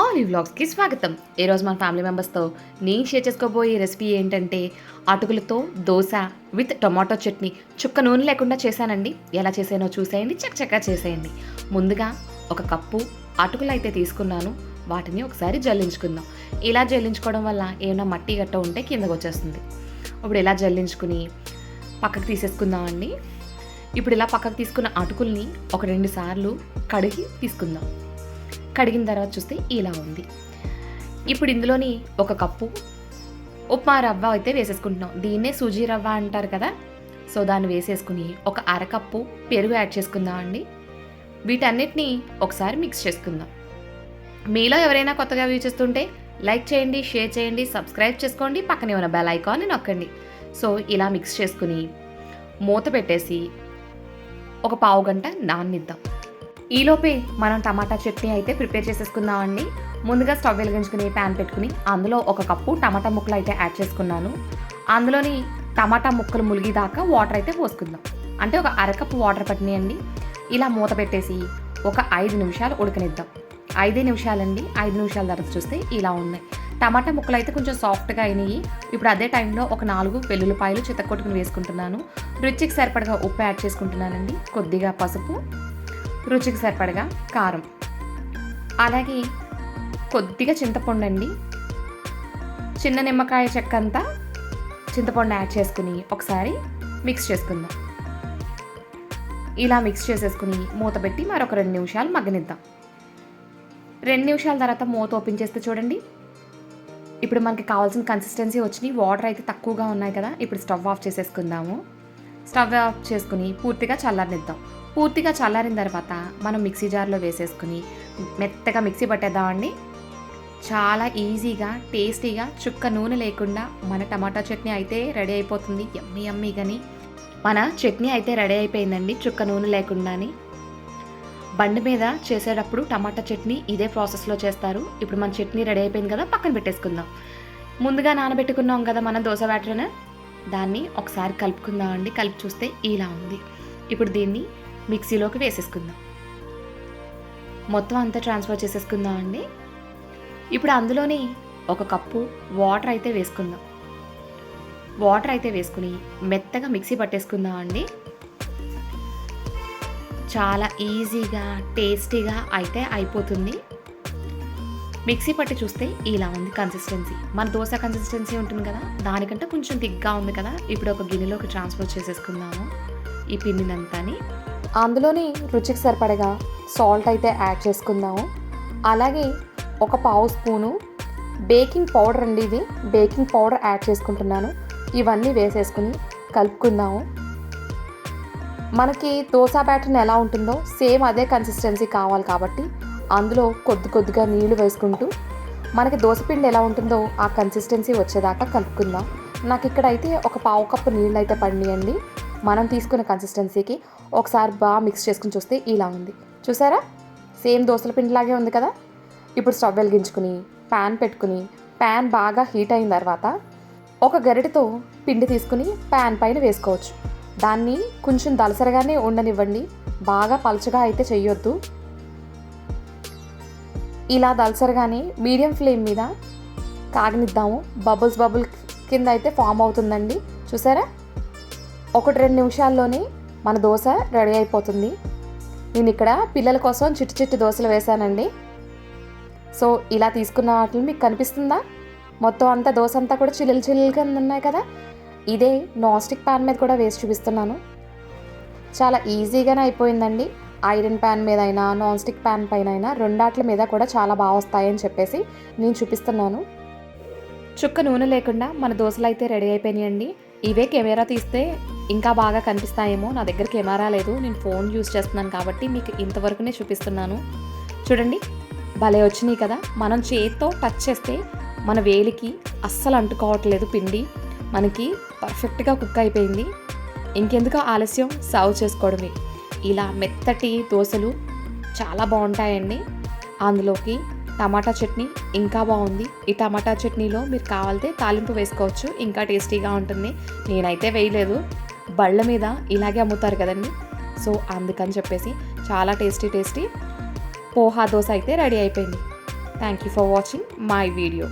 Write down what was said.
All వ్లాగ్స్కి స్వాగతం. ఈరోజు మన ఫ్యామిలీ మెంబర్స్తో నేను షేర్ చేసుకోబోయే రెసిపీ ఏంటంటే అటుకులతో దోశ విత్ టొమాటో చట్నీ. చుక్క నూనె లేకుండా చేశానండి. ఎలా చేసానో చూసేయండి. చక్కచక్క చేసేయండి. ముందుగా ఒక కప్పు అటుకులు అయితే తీసుకున్నాను. వాటిని ఒకసారి జల్లించుకుందాం. ఇలా జల్లించుకోవడం వల్ల ఏమైనా మట్టి గట్ట ఉంటే కిందకు వచ్చేస్తుంది. ఇప్పుడు ఇలా జల్లించుకుని పక్కకు తీసేసుకుందామండి ఇప్పుడు ఇలా పక్కకు తీసుకున్న అటుకుల్ని ఒక రెండు సార్లు కడిగి తీసుకుందాం. కడిగిన తర్వాత చూస్తే ఇలా ఉంది. ఇప్పుడు ఇందులోని ఒక కప్పు ఉప్మా రవ్వ అయితే వేసేసుకుంటున్నాం. దీన్నే సూజీ రవ్వ అంటారు కదా. సో దాన్ని వేసేసుకుని ఒక అరకప్పు పెరుగు యాడ్ చేసుకుందాం అండి. వీటన్నిటిని ఒకసారి మిక్స్ చేసుకుందాం. మీలో ఎవరైనా కొత్తగా వ్యూ చేస్తుంటే లైక్ చేయండి షేర్ చేయండి సబ్స్క్రైబ్ చేసుకోండి పక్కనే ఉన్న బెల్ ఐకాన్ని నొక్కండి. సో ఇలా మిక్స్ చేసుకుని మూత పెట్టేసి ఒక పావు గంట నాన్నిద్దాం ఈలోపే మనం టమాటా చట్నీ అయితే ప్రిపేర్ చేసేసుకుందామండి. ముందుగా స్టవ్ వెలిగించుకుని ప్యాన్ పెట్టుకుని అందులో ఒక కప్పు టమాటా ముక్కలు అయితే యాడ్ చేసుకున్నాను. అందులోని టమాటా ముక్కలు ములిగి దాకా వాటర్ అయితే పోసుకుందాం. అంటే ఒక అరకప్పు వాటర్ పట్టినాయండి. ఇలా మూత పెట్టేసి ఒక ఐదు నిమిషాలు ఉడకనిద్దాం. ఐదే నిమిషాలండి. ఐదు నిమిషాల తర్వాత చూస్తే ఇలా ఉన్నాయి. టమాటా ముక్కలు అయితే కొంచెం సాఫ్ట్గా అయినాయి. ఇప్పుడు అదే టైంలో ఒక నాలుగు వెల్లుల్లిపాయలు చితక్కొట్టుకుని వేసుకుంటున్నాను. రుచికి సరిపడగా ఉప్పు యాడ్ చేసుకుంటున్నానండి. కొద్దిగా పసుపు రుచికి సరిపడగా కారం. అలాగే కొద్దిగా చింతపండు అండి. చిన్న నిమ్మకాయ చెక్క అంతా చింతపండు యాడ్ చేసుకుని ఒకసారి మిక్స్ చేసుకుందాం. ఇలా మిక్స్ చేసేసుకుని మూత పెట్టి మరొక రెండు నిమిషాలు మగ్గనిద్దాం. రెండు నిమిషాల తర్వాత మూత ఓపెన్ చేస్తే చూడండి. ఇప్పుడు మనకి కావాల్సిన కన్సిస్టెన్సీ వచ్చినాయి. వాటర్ అయితే తక్కువగా ఉన్నాయి కదా. ఇప్పుడు స్టవ్ ఆఫ్ చేసేసుకుందాము. స్టవ్ ఆఫ్ చేసుకుని పూర్తిగా చల్లనిద్దాం పూర్తిగా చల్లారిన తర్వాత మనం మిక్సీ జార్లో వేసేసుకుని మెత్తగా మిక్సీ పట్టేద్దామండి. చాలా ఈజీగా టేస్టీగా చుక్క నూనె లేకుండా మన టమాటా చట్నీ అయితే రెడీ అయిపోతుంది. ఎమ్మి ఎమ్మి కానీ మన చట్నీ అయితే రెడీ అయిపోయిందండి చుక్క నూనె లేకుండానే. బండి మీద చేసేటప్పుడు టమాటా చట్నీ ఇదే ప్రాసెస్లో చేస్తారు. ఇప్పుడు మన చట్నీ రెడీ అయిపోయింది కదా పక్కన పెట్టేసుకుందాం. ముందుగా నానబెట్టుకున్నాం కదా మన దోశ బ్యాటర్ని. దాన్ని ఒకసారి కలుపుకుందాం అండి కలిపి చూస్తే ఇలా ఉంది. ఇప్పుడు దీన్ని మిక్సీలోకి వేసేసుకుందాం. మొత్తం అంతా ట్రాన్స్ఫర్ చేసేసుకుందాం అండి. ఇప్పుడు అందులోని ఒక కప్పు వాటర్ అయితే వేసుకుందాం. వాటర్ అయితే వేసుకుని మెత్తగా మిక్సీ పట్టేసుకుందాం అండి. చాలా ఈజీగా టేస్టీగా అయితే అయిపోతుంది. మిక్సీ పట్టి చూస్తే ఇలా ఉంది కన్సిస్టెన్సీ మన దోశ కన్సిస్టెన్సీ ఉంటుంది కదా దానికంటే కొంచెం థిక్గా ఉంది కదా. ఇప్పుడు ఒక గిన్నెలోకి ట్రాన్స్ఫర్ చేసేసుకుందాము. ఈ పిండినంతాని. అందులోని రుచికి సరిపడగా సాల్ట్ అయితే యాడ్ చేసుకుందాము. అలాగే ఒక పావు స్పూను బేకింగ్ పౌడర్ అండి ఇది. బేకింగ్ పౌడర్ యాడ్ చేసుకుంటున్నాను. ఇవన్నీ వేసేసుకుని కలుపుకుందాము. మనకి దోశ బ్యాటర్ని ఎలా ఉంటుందో సేమ్ అదే కన్సిస్టెన్సీ కావాలి కాబట్టి అందులో కొద్ది కొద్దిగా నీళ్ళు వేసుకుంటూ మనకి దోశపిండి ఎలా ఉంటుందో ఆ కన్సిస్టెన్సీ వచ్చేదాకా కలుపుకుందాం. నాకు ఇక్కడైతే ఒక పావు కప్పు నీళ్ళు అయితే పడినాయండి మనం తీసుకున్న కన్సిస్టెన్సీకి ఒకసారి బాగా మిక్స్ చేసుకుని చూస్తే ఇలా ఉంది. చూసారా? సేమ్ దోశల పిండిలాగే ఉంది కదా? ఇప్పుడు స్టవ్ వెలిగించుకుని ప్యాన్ పెట్టుకుని ప్యాన్ బాగా హీట్ అయిన తర్వాత ఒక గరిటెతో పిండి తీసుకుని ప్యాన్ పైన వేసుకోవచ్చు. దాన్ని కొంచెం దలసరగానే ఉండనివ్వండి. బాగా పలచగా అయితే చెయ్యొద్దు. ఇలా దలసరగానే మీడియం ఫ్లేమ్ మీద కాగనిద్దాము. బబుల్స్ బబుల్ కింద అయితే ఫామ్ అవుతుందండి. చూసారా? ఒకటి రెండు నిమిషాల్లోనే మన దోశ రెడీ అయిపోతుంది. నేను ఇక్కడ పిల్లల కోసం చిట్టి చిట్టి దోశలు వేశానండి. సో ఇలా తీసుకున్న వాటిని మీకు కనిపిస్తుందా? మొత్తం అంతా దోశ అంతా కూడా చిల్లులు కింద ఉన్నాయి కదా? ఇదే నాన్ స్టిక్ ప్యాన్ మీద కూడా వేసి చూపిస్తున్నాను. చాలా ఈజీగానే అయిపోయిందండి. ఐరన్ ప్యాన్ మీద అయినా నాన్ స్టిక్ ప్యాన్ పైన అయినా రెండాట్ల మీద కూడా చాలా బాగా వస్తాయని చెప్పేసి నేను చూపిస్తున్నాను. చుక్క నూనె లేకుండా మన దోశలు అయితే రెడీ అయిపోయినాయండి. ఇవే కెమెరా తీస్తే ఇంకా బాగా కనిపిస్తాయేమో నా దగ్గర కెమెరా లేదు నేను ఫోన్ యూస్ చేస్తున్నాను కాబట్టి మీకు ఇంతవరకునే చూపిస్తున్నాను. చూడండి భలే వచ్చినాయి కదా. మనం చేతితో టచ్ చేస్తే మన వేలికి అస్సలు అంటుకోవట్లేదు పిండి. మనకి పర్ఫెక్ట్గా కుక్ అయిపోయింది. ఇంకెందుకో ఆలస్యం? సర్వ్ చేసుకోవడమే. ఇలా మెత్తటి దోశలు చాలా బాగుంటాయండి. అందులోకి టమాటా చట్నీ ఇంకా బాగుంది. ఈ టమాటా చట్నీలో మీరు కావాలితే తాలింపు వేసుకోవచ్చు. ఇంకా టేస్టీగా ఉంటుంది. నేనైతే వేయలేదు. బళ్ళ మీద ఇలాగే అమ్ముతారు కదండి. సో అందుకని చెప్పేసి చాలా టేస్టీ టేస్టీ పోహా దోశ అయితే రెడీ అయిపోయింది. Thank you for watching my video